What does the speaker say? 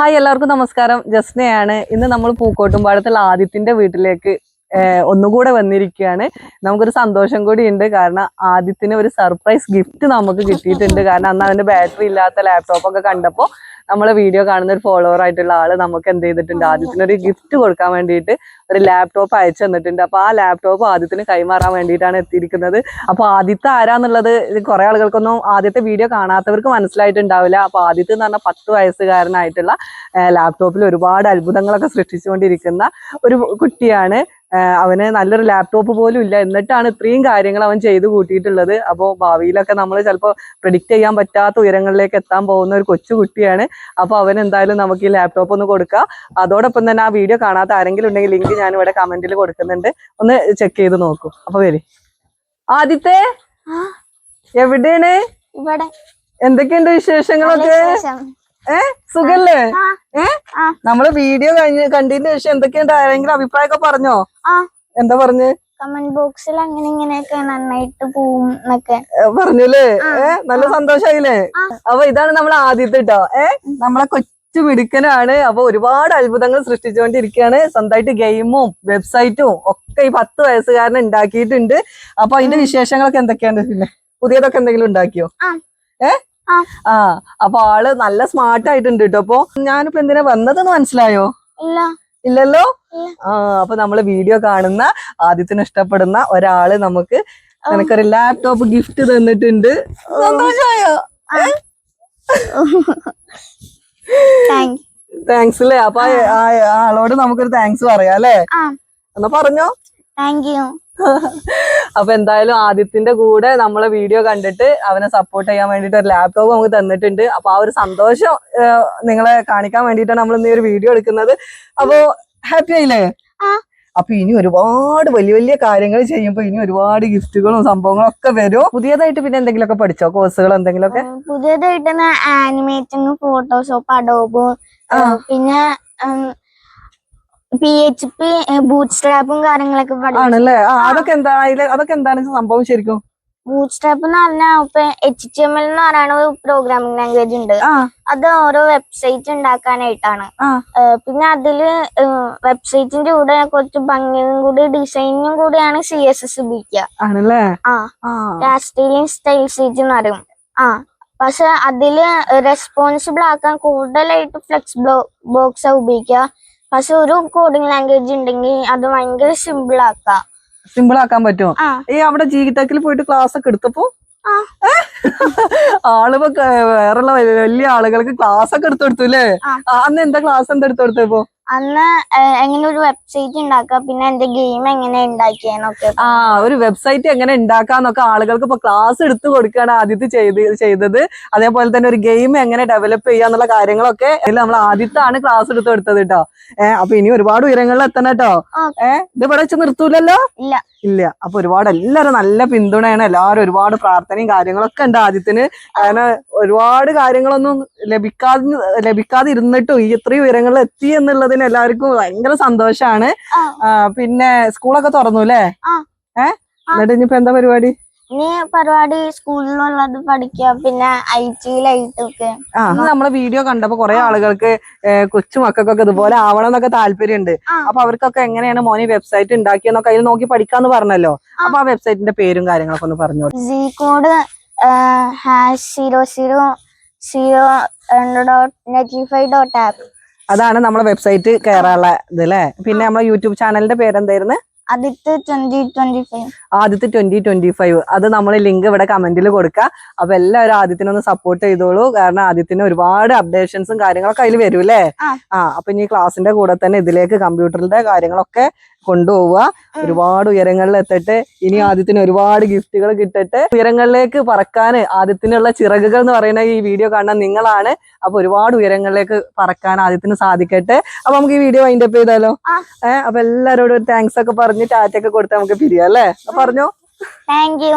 Hi എല്ലാവർക്കും നമസ്കാരം. ജസ്നയാണ്. ഇന്ന് നമ്മൾ പൂക്കോട്ടുംപാടത്തുള്ള ആദിത്യന്റെ വീട്ടിലേക്ക് ഒന്നുകൂടെ വന്നിരിക്കുകയാണ്. നമുക്കൊരു സന്തോഷം കൂടി ഉണ്ട്. കാരണം ആദ്യത്തിന് ഒരു സർപ്രൈസ് ഗിഫ്റ്റ് നമുക്ക് കിട്ടിയിട്ടുണ്ട്. കാരണം അന്ന് അവന്റെ ബാറ്ററി ഇല്ലാത്ത ലാപ്ടോപ്പ് ഒക്കെ കണ്ടപ്പോൾ നമ്മളെ വീഡിയോ കാണുന്ന ഒരു ഫോളോവർ ആയിട്ടുള്ള ആൾ നമുക്ക് എന്ത് ചെയ്തിട്ടുണ്ട്? ആദ്യത്തിന് ഒരു ഗിഫ്റ്റ് കൊടുക്കാൻ വേണ്ടിയിട്ട് ഒരു ലാപ്ടോപ്പ് അയച്ചു തന്നിട്ടുണ്ട്. അപ്പൊ ആ ലാപ്ടോപ്പ് ആദ്യത്തിന് കൈമാറാൻ വേണ്ടിയിട്ടാണ് എത്തിയിരിക്കുന്നത്. അപ്പൊ ആദ്യത്തെ ആരാന്നുള്ളത് കുറെ ആളുകൾക്കൊന്നും ആദ്യത്തെ വീഡിയോ കാണാത്തവർക്ക് മനസ്സിലായിട്ടുണ്ടാവില്ല. അപ്പൊ ആദ്യത്തെ എന്ന് പറഞ്ഞാൽ പത്ത് വയസ്സുകാരനായിട്ടുള്ള ലാപ്ടോപ്പിൽ ഒരുപാട് അത്ഭുതങ്ങളൊക്കെ സൃഷ്ടിച്ചുകൊണ്ടിരിക്കുന്ന ഒരു കുട്ടിയാണ് അവന് നല്ലൊരു ലാപ്ടോപ്പ് പോലും ഇല്ല. എന്നിട്ടാണ് ഇത്രയും കാര്യങ്ങൾ അവൻ ചെയ്തു കൂട്ടിയിട്ടുള്ളത്. അപ്പോൾ ഭാവിയിലൊക്കെ നമ്മൾ ചിലപ്പോൾ പ്രിഡിക്റ്റ് ചെയ്യാൻ പറ്റാത്ത ഉയരങ്ങളിലേക്ക് എത്താൻ പോകുന്ന ഒരു കൊച്ചു കുട്ടിയാണ്. അപ്പോൾ അവൻ എന്തായാലും നമുക്ക് ഈ ലാപ്ടോപ്പ് ഒന്ന് കൊടുക്കാം. അതോടൊപ്പം തന്നെ ആ വീഡിയോ കാണാത്ത ആരെങ്കിലും ഉണ്ടെങ്കിൽ ലിങ്ക് ഞാൻ ഇവിടെ കമന്റിൽ കൊടുക്കുന്നുണ്ട്. ഒന്ന് ചെക്ക് ചെയ്ത് നോക്കൂ. അപ്പോൾ വരി. ആദ്യത്തെ എവിടെയാണ്? എന്തൊക്കെയുണ്ട് വിശേഷങ്ങളൊക്കെ? വിശേഷം. ഏ? സുഖല്ലേ? ഏ? നമ്മൾ വീഡിയോ കഴിഞ്ഞ് കണ്ടതിന് ശേഷം എന്തൊക്കെയുണ്ട്? ആരെങ്കിലും അഭിപ്രായമൊക്കെ പറഞ്ഞോ? എന്താ പറഞ്ഞ്? കമന്റ് ബോക്സിൽ അങ്ങനെ ഇങ്ങനെയൊക്കെ നന്നായിട്ട് പോവും എന്നൊക്കെ. പറഞ്ഞല്ലേ? ഏ നല്ല സന്തോഷായില്ലേ. അപ്പൊ ഇതാണ് നമ്മൾ ആദ്യത്തെ കേട്ടോ ഏ നമ്മളെ കൊച്ചു മിടുക്കനാണ്. അപ്പൊ ഒരുപാട് അത്ഭുതങ്ങൾ സൃഷ്ടിച്ചുകൊണ്ടിരിക്കുകയാണ്. സ്വന്തമായിട്ട് ഗെയിമും വെബ്സൈറ്റും ഒക്കെ ഈ പത്ത് വയസ്സുകാരൻ ഉണ്ടാക്കിയിട്ടുണ്ട്. അപ്പൊ അതിന്റെ വിശേഷങ്ങളൊക്കെ എന്തൊക്കെയാണ് പിന്നെ പുതിയതൊക്കെ എന്തെങ്കിലും ഉണ്ടാക്കിയോ? ആ. ആ. അപ്പൊ ആൾ നല്ല സ്മാർട്ട് ആയിട്ടുണ്ട് കേട്ടോ അപ്പൊ ഞാനിപ്പോ എന്തിനാ വന്നതെന്ന് മനസ്സിലായോ? ഇല്ല. ഇല്ലല്ലോ? ഇല്ല. ആ അപ്പൊ നമ്മൾ വീഡിയോ കാണുന്ന ആദ്യത്തിന് ഇഷ്ടപ്പെടുന്ന ഒരാൾ നമുക്ക് നിനക്കൊരു ലാപ്ടോപ്പ് ഗിഫ്റ്റ് തന്നിട്ടുണ്ട്. സന്തോഷമായോ? താങ്ക് താങ്ക്സ് അല്ലേ അപ്പൊ ആളോട് നമുക്കൊരു താങ്ക്സ് പറയാം അല്ലേ? എന്നാ പറഞ്ഞോ. താങ്ക് യു അപ്പൊ എന്തായാലും ആദിത്യന്റെ കൂടെ നമ്മളെ വീഡിയോ കണ്ടിട്ട് അവനെ സപ്പോർട്ട് ചെയ്യാൻ വേണ്ടിട്ട് ഒരു ലാപ്ടോപ്പ് നമുക്ക് തന്നിട്ടുണ്ട്. അപ്പൊ ആ ഒരു സന്തോഷം നിങ്ങളെ കാണിക്കാൻ വേണ്ടിട്ടാണ് നമ്മൾ ഇന്ന് ഒരു വീഡിയോ എടുക്കുന്നത്. അപ്പൊ ഹാപ്പി ആയില്ലേ. അപ്പൊ ഇനി ഒരുപാട് വലിയ വലിയ കാര്യങ്ങൾ ചെയ്യുമ്പോ ഇനി ഒരുപാട് ഗിഫ്റ്റുകളും സംഭവങ്ങളും ഒക്കെ വരും. പുതിയതായിട്ട് പിന്നെ എന്തെങ്കിലുമൊക്കെ പഠിച്ചോ? കോഴ്സുകൾ എന്തെങ്കിലുമൊക്കെ? പുതിയതായിട്ട് ആനിമേറ്റിംഗ് ഫോട്ടോഷോപ്പ് അഡോബ്. പിന്നെ പി എച്ച് പി ബൂട്ട് സ്ട്രാപ്പും കാര്യങ്ങളൊക്കെ ആണല്ലേ? ആ അതൊക്കെ എന്താ അതിൽ അതൊക്കെ എന്താണ് സംഭവം ശരിക്കും? ബൂട്ട് സ്ട്രാപ്പ് എന്ന് പറഞ്ഞാൽ ഇപ്പൊ എച്ച് ടി എം എൽ എന്ന് പറയുന്ന ഒരു പ്രോഗ്രാമിംഗ് ലാംഗ്വേജ് ഉണ്ട്. അത് ഓരോ വെബ്സൈറ്റ് ഉണ്ടാക്കാനായിട്ടാണ്. പിന്നെ അതിൽ വെബ്സൈറ്റിന്റെ കൂടെ കുറച്ച് ഭംഗിയും കൂടി ഡിസൈനും കൂടിയാണ് സി എസ് എസ് ഉപയോഗിക്കുക ആണല്ലേ? ആ. ആ. കാസ്റ്റീലിയൻ സ്റ്റൈൽ സീറ്റ് എന്ന് പറയും. ആ. പക്ഷെ അതിൽ റെസ്പോൺസിബിൾ ആക്കാൻ കൂടുതലായിട്ട് ഫ്ലെക്സ് ബോക്സ് ഉപയോഗിക്കുക. പക്ഷെ ഒരു കോഡിംഗ് ലാംഗ്വേജ് ഉണ്ടെങ്കിൽ അത് ഭയങ്കര സിമ്പിൾ ആക്കാം. സിമ്പിൾ ആക്കാൻ പറ്റുമോ? ഈ അവിടെ ജീവിതത്തിൽ പോയിട്ട് ക്ലാസ് ഒക്കെ എടുത്തപ്പോ? ആൾ ആളിപ്പോ വേറെയുള്ള വലിയ ആളുകൾക്ക് ക്ലാസ് ഒക്കെ എടുത്തു കൊടുത്തു അല്ലേ അന്ന് എന്താ ക്ലാസ് എന്താ എടുത്തു കൊടുത്തപ്പോ അന്ന് എങ്ങനെ ഒരു വെബ്സൈറ്റ് ഉണ്ടാക്കുക പിന്നെ എന്റെ ഗെയിം എങ്ങനെ ഉണ്ടാക്കിയെന്നൊക്കെ ആ ഒരു വെബ്സൈറ്റ് എങ്ങനെ ഉണ്ടാക്കാന്നൊക്കെ ആളുകൾക്ക് ഇപ്പൊ ക്ലാസ് എടുത്തു കൊടുക്കുകയാണ് ആദ്യത്തെ ചെയ്ത് ചെയ്തത്. അതേപോലെ തന്നെ ഒരു ഗെയിം എങ്ങനെ ഡെവലപ്പ് ചെയ്യാന്നുള്ള കാര്യങ്ങളൊക്കെ നമ്മൾ ആദ്യത്താണ് ക്ലാസ് എടുത്തു കൊടുത്തത് കേട്ടോ ഏഹ് അപ്പൊ ഇനി ഒരുപാട് ഉയരങ്ങളിൽ എത്തണം കേട്ടോ. ഏഹ് ഇത് ഇവിടെ വെച്ച് നിർത്തൂലല്ലോ? ഇല്ല. ഇല്ല. അപ്പൊ ഒരുപാട് എല്ലാരും നല്ല പിന്തുണയാണ്. എല്ലാവരും ഒരുപാട് പ്രാർത്ഥനയും കാര്യങ്ങളൊക്കെ ഉണ്ട് ആദ്യത്തിന്. അങ്ങനെ ഒരുപാട് കാര്യങ്ങളൊന്നും ലഭിക്കാതെ ലഭിക്കാതിരുന്നിട്ടും ഈ ഇത്രയും ഉയരങ്ങളിൽ എത്തി എന്നുള്ളതിന് എല്ലാവർക്കും ഭയങ്കര സന്തോഷാണ്. പിന്നെ സ്കൂളൊക്കെ തുറന്നു അല്ലേ ഏഹ് എന്നിട്ട് ഇനിയിപ്പോ എന്താ പരിപാടി? ഇനി പരിപാടി സ്കൂളിലുള്ളത് പഠിക്കുക പിന്നെ ഐ ടിയിലായിട്ടൊക്കെ നമ്മളെ വീഡിയോ കണ്ടപ്പോ കുറെ ആളുകൾക്ക് കൊച്ചുമക്കൾക്കൊക്കെ ഇതുപോലെ ആവണം എന്നൊക്കെ താല്പര്യമുണ്ട്. അപ്പൊ അവർക്കൊക്കെ എങ്ങനെയാണ് മോനെ വെബ്സൈറ്റ് ഉണ്ടാക്കിയെന്നൊക്കെ അതിൽ നോക്കി പഠിക്കാന്ന് പറഞ്ഞല്ലോ. അപ്പൊ ആ വെബ്സൈറ്റിന്റെ പേരും കാര്യങ്ങളൊക്കെ ഒന്ന് പറഞ്ഞു? G code hash zero zero zero dot netify dot app അതാണ് നമ്മളെ വെബ്സൈറ്റ് കയറാനുള്ള ഇത് അല്ലേ? പിന്നെ നമ്മളെ യൂട്യൂബ് ചാനലിന്റെ പേരെന്തായിരുന്നു? ആദ്യത്തെ ട്വന്റി ട്വന്റി ഫൈവ് ആദ്യത്തെ ട്വന്റി ട്വന്റി ഫൈവ് അത് നമ്മൾ ലിങ്ക് ഇവിടെ കമന്റിൽ കൊടുക്കുക അപ്പൊ എല്ലാവരും ആദ്യത്തിനൊന്ന് സപ്പോർട്ട് ചെയ്തോളൂ. കാരണം ആദ്യത്തിന് ഒരുപാട് അപ്ഡേഷൻസും കാര്യങ്ങളൊക്കെ അതിൽ വരും അല്ലേ ആ. ആ അപ്പൊ ഇനി ക്ലാസിന്റെ കൂടെ തന്നെ ഇതിലേക്ക് കമ്പ്യൂട്ടറിന്റെ കാര്യങ്ങളൊക്കെ കൊണ്ടുപോവുക. ഒരുപാട് ഉയരങ്ങളിൽ എത്തട്ടെ. ഇനി ആദ്യത്തിന് ഒരുപാട് ഗിഫ്റ്റുകൾ കിട്ടട്ടെ. ഉയരങ്ങളിലേക്ക് പറക്കാൻ ആദ്യത്തിനുള്ള ചിറകുകൾ എന്ന് പറയുന്ന ഈ വീഡിയോ കാണാൻ നിങ്ങളാണ്. അപ്പൊ ഒരുപാട് ഉയരങ്ങളിലേക്ക് പറക്കാൻ ആദ്യത്തിന് സാധിക്കട്ടെ. അപ്പൊ നമുക്ക് ഈ വീഡിയോ വൈൻഡപ്പ് ചെയ്താലോ. ഏഹ് അപ്പൊ എല്ലാരോടും താങ്ക്സ് ഒക്കെ പറഞ്ഞ് ടാറ്റ ഒക്കെ കൊടുത്ത് നമുക്ക് പിരിയാം അല്ലേ? അപ്പൊ പറഞ്ഞോ? Thank you